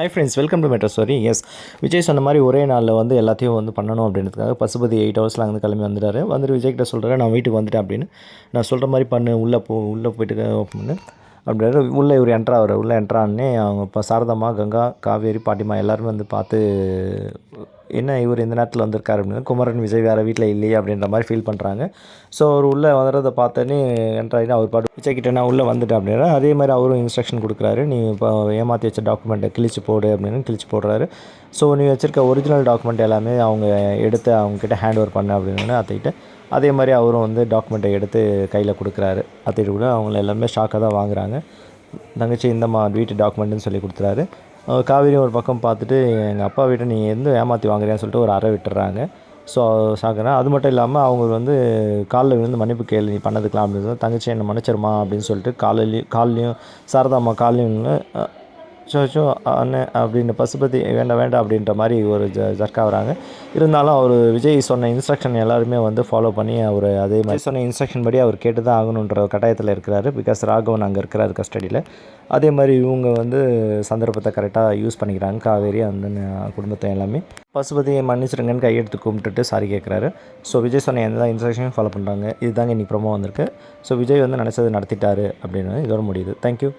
Hi friends welcome to metro sorry yes Vijay சொன்ன மாதிரி ஒரே நாளில் வந்து எல்லாத்தையும் வந்து பண்ணணும் அப்படின்றதுக்காக பசுபதி எயிட் ஹவர்ஸில் அங்கே கிளம்பி வந்துட்டாரு. வந்துட்டு விஜய்கிட்ட சொல்கிறேன் நான் வீட்டுக்கு வந்துட்டேன் அப்படின்னு. நான் சொல்கிற மாதிரி பண்ணு உள்ளே போ உள்ளே போயிட்டு அப்படின்னு. அப்படின்ற உள்ளே இவர் என்ட்ரு உள்ளே என்ட்ரான்னே அவங்க இப்போ சாரதம்மா கங்கா காவேரி பாட்டிமா எல்லாருமே வந்து பார்த்து என்ன இவர் இந்த நேரத்தில் வந்திருக்காரு அப்படின்னு குமரன் விஜய் வேறு வீட்டில் இல்லையே அப்படின்ற மாதிரி ஃபீல் பண்ணுறாங்க ஸோ அவர் உள்ளே வந்துறதை பார்த்தோன்னே என்ட்ராயினா அவர் பாட்டு விஜய் கிட்ட நான் உள்ளே வந்துட்டேன் அப்படின்னா அதே மாதிரி அவரும் இன்ஸ்ட்ரக்ஷன் கொடுக்குறாரு. நீ இப்போ ஏமாற்றி வச்ச டாக்குமெண்ட்டை கிழிச்சு போடு அப்படின்னு கிழிச்சு போடுறாரு. ஸோ நீ வச்சிருக்க ஒரிஜினல் டாக்குமெண்ட் எல்லாமே அவங்க எடுத்து அவங்கக்கிட்ட ஹேண்ட் ஓவர் பண்ண அப்படின்னு அத்தைகிட்ட. அதே மாதிரி அவரும் வந்து டாக்குமெண்ட்டை எடுத்து கையில் கொடுக்குறாரு. அத்தைகிட்ட கூட அவங்கள எல்லாமே ஷாக்காக தான் வாங்குறாங்க. தங்கச்சி இந்தம்மா வீட்டு டாக்குமெண்ட்டுன்னு சொல்லி கொடுத்துறாரு. காவேரி ஒரு பக்கம் பார்த்துட்டு எங்கள் அப்பா வீட்டை நீங்கள் எந்த ஏமாற்றி வாங்குறியான்னு சொல்லிட்டு ஒரு அறை விட்டுறாங்க. ஸோ சாக்குறேன். அது மட்டும் இல்லாமல் அவங்க வந்து காலில் விழுந்து மன்னிப்பு கேள்வி நீ பண்ணதுக்கலாம் அப்படின்னு தங்கச்சி என்னை மன்னிச்சிருமா அப்படின்னு சொல்லிட்டு காலையிலையும் கால்லையும் சாரதாம்மா காலையும் ஸோ ஸோ அண்ணன் அப்படின்னு பசுபதி வேண்டாம் வேண்டாம் அப்படின்ற மாதிரி ஒரு ஜ ஜர்க்கா வராங்க. இருந்தாலும் அவர் விஜய் சொன்ன இன்ஸ்ட்ரக்ஷன் எல்லாருமே வந்து ஃபாலோ பண்ணி அவர் அதே மாதிரி சொன்ன இன்ஸ்ட்ரக்ஷன் படி அவர் கேட்டு தான் ஆகணுன்ற கட்டாயத்தில் இருக்கிறாரு. பிகாஸ் ராகவன் அங்கே இருக்கிறாரு கஸ்டடியில் அதே மாதிரி இவங்க வந்து சந்தர்ப்பத்தை கரெக்டாக யூஸ் பண்ணிக்கிறாங்க. காவேரி அந்த குடும்பத்தை எல்லாமே. பசுபதியை மன்னிச்சிருங்கன்னு கையெடுத்து கும்பிட்டுட்டு சாரி கேட்குறாரு ஸோ விஜய் சொன்ன எந்த இன்ஸ்ட்ரக்ஷனையும் ஃபாலோ பண்ணுறாங்க இதுதாங்க இன்னைக்கு ப்ரோமோ வந்திருக்கு. ஸோ விஜய் வந்து நினச்சது நடத்திட்டாரு அப்படின்னு இதோட முடியுது. தேங்க்யூ